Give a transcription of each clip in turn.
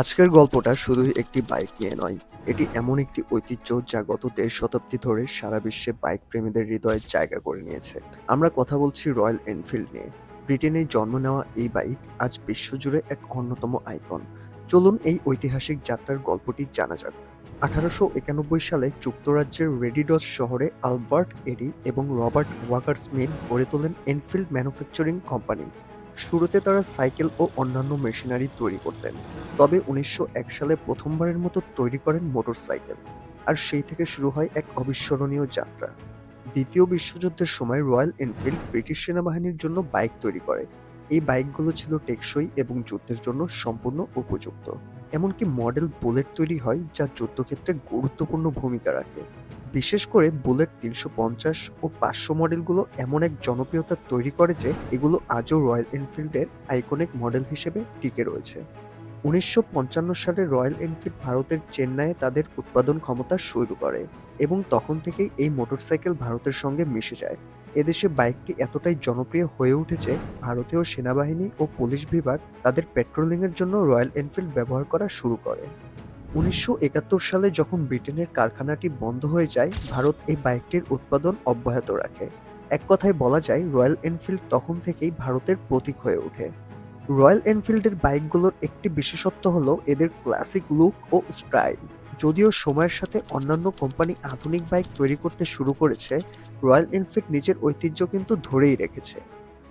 আজকের গল্পটা শুধুই একটি বাইক নিয়ে নয়, এটি এমন একটি ঐতিহ্য যা গত দেড় শতাব্দী ধরে সারা বিশ্বে বাইক প্রেমীদের হৃদয়ে জায়গা করে নিয়েছে। আমরা কথা বলছি রয়্যাল এনফিল্ড নিয়ে। ব্রিটেনে জন্ম নেওয়া এই বাইক আজ বিশ্বজুড়ে এক অন্যতম আইকন চলুন এই ঐতিহাসিক যাত্রার গল্পটি জানা যাক। আঠারোশো একানব্বই সালে যুক্তরাজ্যের রেডিডস শহরে আলবার্ট এডি এবং রবার্ট ওয়াকার স্মিথ গড়ে তোলেন এনফিল্ড ম্যানুফ্যাকচারিং কোম্পানি শুরুতে তারা সাইকেল ও অন্যান্য মেশিনারি তৈরি করতেন। তবে উনিশশো এক সালে প্রথমবারের মতো তৈরি করেন মোটর সাইকেল আর সেই থেকে শুরু হয় এক অবিস্মরণীয় যাত্রা। দ্বিতীয় বিশ্বযুদ্ধের সময় রয়্যাল এনফিল্ড ব্রিটিশ সেনাবাহিনীর জন্য বাইক তৈরি করে। এই বাইকগুলো ছিল টেকসই এবং যুদ্ধের জন্য সম্পূর্ণ উপযুক্ত। এমনকি মডেল বুলেট তৈরি হয় যা যুদ্ধক্ষেত্রে গুরুত্বপূর্ণ ভূমিকা রাখে। বিশেষ করে বুলেট তিনশো পঞ্চাশ ও পাঁচশো মডেলগুলো এমন এক জনপ্রিয়তা তৈরি করে যে এগুলো আজও রয়্যাল এনফিল্ডের আইকনিক মডেল হিসেবে টিকে রয়েছে। উনিশশো পঞ্চান্ন সালে রয়্যাল এনফিল্ড ভারতের চেন্নাইয়ে তাদের উৎপাদন ক্ষমতা শুরু করে এবং তখন থেকেই এই মোটরসাইকেল ভারতের সঙ্গে মিশে যায়। এদেশে বাইকটি এতটাই জনপ্রিয় হয়ে উঠেছে, ভারতীয় সেনাবাহিনী ও পুলিশ বিভাগ তাদের পেট্রোলিংয়ের জন্য রয়্যাল এনফিল্ড ব্যবহার করা শুরু করে। উনিশশো একাত্তর সালে যখন ব্রিটেনের কারখানাটি বন্ধ হয়ে যায়, ভারত এই বাইকটির উৎপাদন অব্যাহত রাখে। এক কথায় বলা যায়, রয়্যাল এনফিল্ড তখন থেকেই ভারতের প্রতীক হয়ে ওঠে। রয়্যাল এনফিল্ডের বাইকগুলোর একটি বিশেষত্ব হলো এদের ক্লাসিক লুক ও স্টাইল। যদিও সময়ের সাথে অন্যান্য কোম্পানি আধুনিক বাইক তৈরি করতে শুরু করেছে, রয়্যাল এনফিল্ড নিজের ঐতিহ্য কিন্তু ধরেই রেখেছে।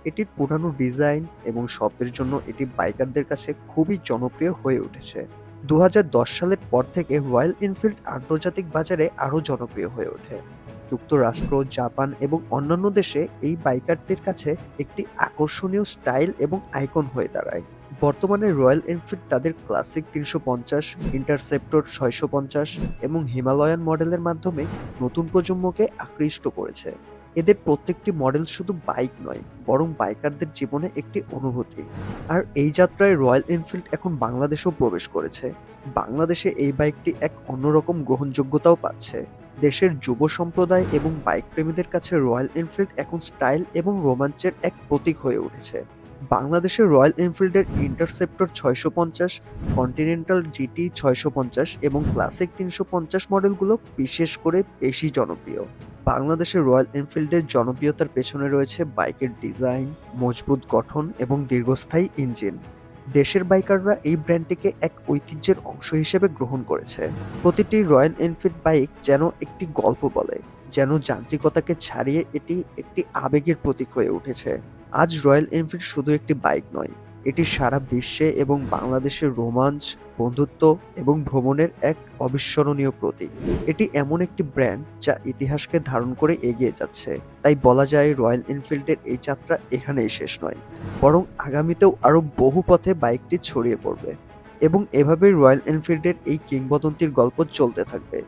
এটির পুরানো ডিজাইন এবং শব্দের জন্য এটি বাইকারদের কাছে খুবই জনপ্রিয় হয়ে উঠেছে। দু হাজার দশ সালের পর থেকে রয়্যাল এনফিল্ড আন্তর্জাতিক বাজারে আরও জনপ্রিয় হয়ে ওঠে। যুক্তরাষ্ট্র, জাপান এবং অন্যান্য দেশে এই বাইকারদের কাছে একটি আকর্ষণীয় স্টাইল এবং আইকন হয়ে দাঁড়ায়। বর্তমানে রয়্যাল এনফিল্ড তাদের ক্লাসিক তিনশো পঞ্চাশ, ইন্টারসেপ্টর ছয়শো পঞ্চাশ এবং হিমালয়ান মডেলের মাধ্যমে নতুন প্রজন্মকে আকৃষ্ট করেছে। এদের প্রত্যেকটি মডেল শুধু বাইক নয়, বরং বাইকারদের জীবনে একটি অনুভূতি। আর এই যাত্রায় রয়্যাল এনফিল্ড এখন বাংলাদেশেও প্রবেশ করেছে। বাংলাদেশে এই বাইকটি এক অন্যরকম গ্রহণযোগ্যতাও পাচ্ছে। দেশের যুব সম্প্রদায় এবং বাইক প্রেমীদের কাছে রয়্যাল এনফিল্ড এখন স্টাইল এবং রোমাঞ্চের এক প্রতীক হয়ে উঠেছে। বাংলাদেশে রয়্যাল এনফিল্ডের ইন্টারসেপ্টর ছয়শো পঞ্চাশ কন্টিনেন্টাল জিটি ছয়শো পঞ্চাশ এবং ক্লাসিক তিনশো পঞ্চাশ মডেলগুলো বিশেষ করে বেশি জনপ্রিয়। বাংলাদেশের রয়্যাল এনফিল্ডের জনপ্রিয়তার পেছনে রয়েছে বাইকের ডিজাইন, মজবুত গঠন এবং দীর্ঘস্থায়ী ইঞ্জিন। দেশের বাইকাররা এই ব্র্যান্ডটিকে এক ঐতিহ্যের অংশ হিসেবে গ্রহণ করেছে। প্রতিটি রয়্যাল এনফিল্ড বাইক যেন একটি গল্প বলে, যেন যান্ত্রিকতাকে ছাড়িয়ে এটি একটি আবেগের প্রতীক হয়ে উঠেছে। আজ রয়্যাল এনফিল্ড শুধু একটি বাইক নয় এটি সারা বিশ্বে এবং বাংলাদেশের রোমাঞ্চ, বন্ধুত্ব এবং ভ্রমণের এক অবিস্মরণীয় প্রতীক। এটি এমন একটি ব্র্যান্ড যা ইতিহাসকে ধারণ করে এগিয়ে যাচ্ছে। তাই বলা যায় রয়্যাল এনফিল্ডের এই যাত্রা এখানেই শেষ নয়, বরং আগামীতেও আরও বহু পথে বাইকটি ছড়িয়ে পড়বে এবং এভাবেই রয়্যাল এনফিল্ডের এই কিংবদন্তির গল্প চলতে থাকবে।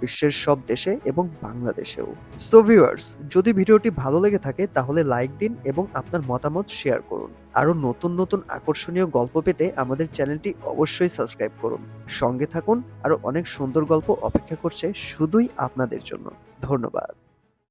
বিশ্বের সব দেশে এবং বাংলাদেশেও। সো ভিউয়ার্স যদি ভিডিওটি ভালো লেগে থাকে, তাহলে লাইক দিন এবং আপনার মতামত শেয়ার করুন। আরও নতুন নতুন আকর্ষণীয় গল্প পেতে আমাদের চ্যানেলটি অবশ্যই সাবস্ক্রাইব করুন। সঙ্গে থাকুন, আরও অনেক সুন্দর গল্প অপেক্ষা করছে শুধুই আপনাদের জন্য। ধন্যবাদ।